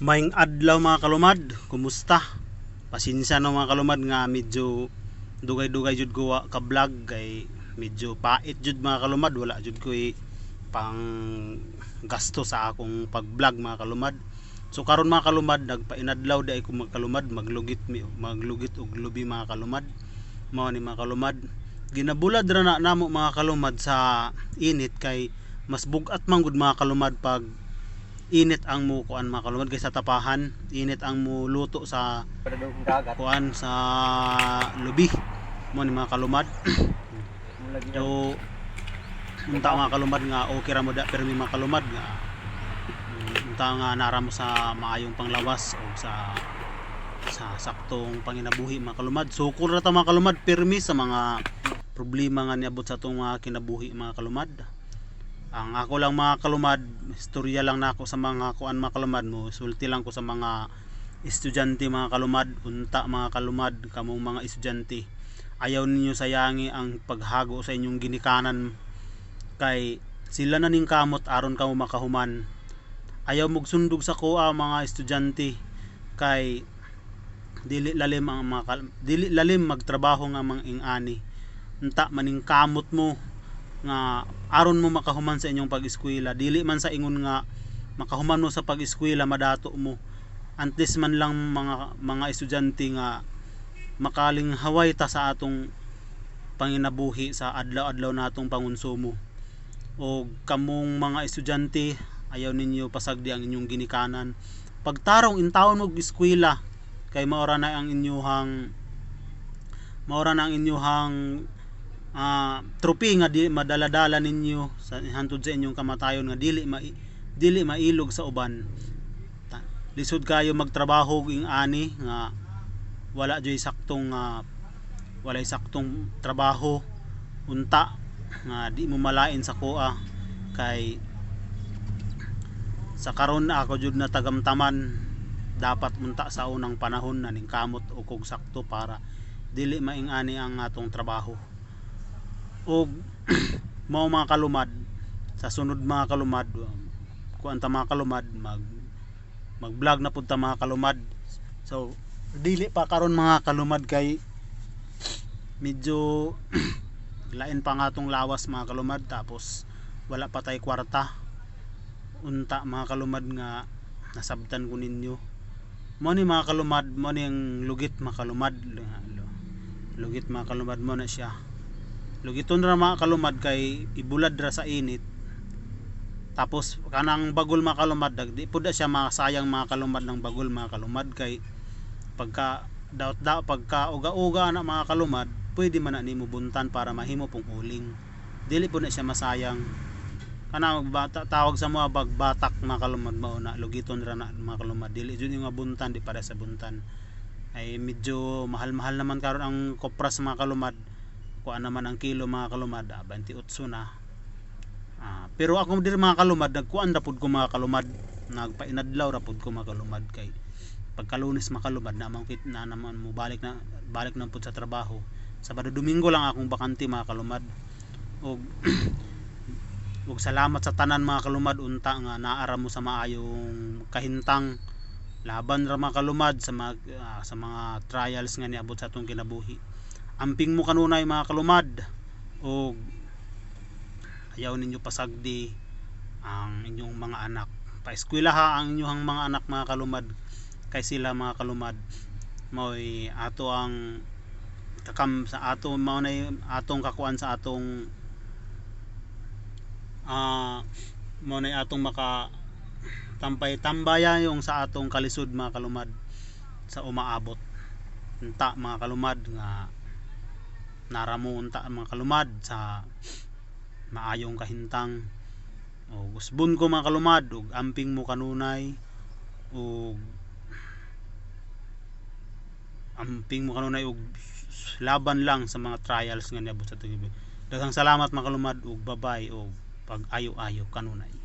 Maing adlaw mga kalumad, kumusta? Pasensya na mga kalumad nga medyo dugay-dugay jud ko ka vlog kay medyo pait jud mga kalumad, wala jud ko pang gasto sa akong pag-vlog mga kalumad. So karon mga kalumad, nagpainadlaw di ko mga kalumad, maglugit mi maglugit og lubi mga kalumad. Mao ni mga kalumad. Ginabulad ra na namo mga kalumad sa init kay mas bugat man gud mga kalumad pag init ang mo kuan mga kalumad sa tapahan. Init ang mo luto sa kuan sa lubi. Mo ni mga kalumad so unta mga kalumad nga okay ra mo da pero mga kalumad nga unta nga nara sa maayong panglawas o sa sa saktong panginabuhi mga kalumad sukol ra ta mga kalumad pirmi sa mga problema nga niabot sa atong mga kinabuhi mga kalumad ang ako lang mga kalumad istorya lang na ako sa mga kuan mga kalumad mo. Sulti lang ko sa mga estudyante mga kalumad. Unta mga kalumad kamong mga estudyante. Ayaw ninyo sayangi ang paghago sa inyong ginikanan. Kay sila na ning kamot aron kamo makahuman. Ayaw mog sundog sa kuha mga estudyante. Kay dili lalim ang mga dili lalim magtrabaho nga mga ingani. Unta maning kamot mo nga aron mo makahuman sa inyong pag-eskwela. Dili man sa ingon nga makahuman mo sa pag-eskwela madato mo. Antes man lang mga mga estudyante nga makaling haway ta sa atong panginabuhi sa adlaw-adlaw natong pangonsumo o kamong mga estudyante ayaw ninyo pasagdi ang inyong ginikanan. Pagtarong intawon og eskwela kay maora na ang inyuhang maora na ang inyuhang ah tropi nga di madaladala ninyo sa hantod sa inyong kamatayon nga dili ma dili mailog sa uban. Ta- lisod kayo magtrabaho ing ani nga wala joy saktong nga walay saktong trabaho unta nga di mo malain sa kuha. Kay sa karon ako jud na tagamtaman dapat munta sa unang panahon na ning kamot o kog sakto para dili maingani ang atong trabaho og mao mga kalumad sa sunod mga kalumad kuan ta mga kalumad mag mag vlog na pud ta mga kalumad. So dili pa karon mga kalumad kay medyo lain pa nga tong lawas mga kalumad tapos wala pa tay kwarta. Unta mga kalumad nga nasabtan ko ninyo. Mo ni mga kalumad mo ni ang lugit mga kalumad. Lugit mga kalumad mo na siya lugiton ra mga kalumad kay ibulad ra sa init. Tapos kanang bagol mga kalumad di pud siya masayang mga kalumad ng bagol mga kalumad kay pagka daot daot pagka uga-uga na mga kalumad pwede man na nimo buntan para mahimo pong uling. Dili po na siya masayang. Kana magbata tawag sa mga bagbatak mga kalumad mao na lugiton ra na mga kalumad. Dili jud yung buntan di para sa buntan. Ay medyo mahal-mahal naman karon ang kopras mga kalumad kuan naman ang kilo mga kalumad. Ah, 28 na. Ah, pero ako dir mga kalumad nagkuan ra pud ko mga kalumad. Nagpainadlaw ra pud ko mga kalumad kay pagkalunes makalumad na man kit na naman mo balik na balik na pud sa trabaho. Sabado Domingo lang akong bakante mga kalumad. Og og salamat sa tanan mga kalumad. Unta nga naara mo sa maayong kahintang laban ra mga kalumad sa mga ah, sa mga trials nga niabot sa atong kinabuhi amping mo kanunay mga kalumad. Og ayaw ninyo pasagdi ang inyong mga anak. Paeskwela ha ang inyong mga anak mga kalumad. Kay sila mga kalumad mo'y ato ang kakam sa ato mao na atong kakuan sa atong ah mao na atong maka tampay tambaya yung sa atong kalisod mga kalumad sa umaabot. Unta mga kalumad nga naramo unta mga kalumad sa maayong kahintang. O gusbon ko mga kalumad ug amping mo kanunay ug amping mo kanunay ug laban lang sa mga trials nga niabot sa tuig daghang salamat mga kalumad ug babay ug pag ayo-ayo kanunay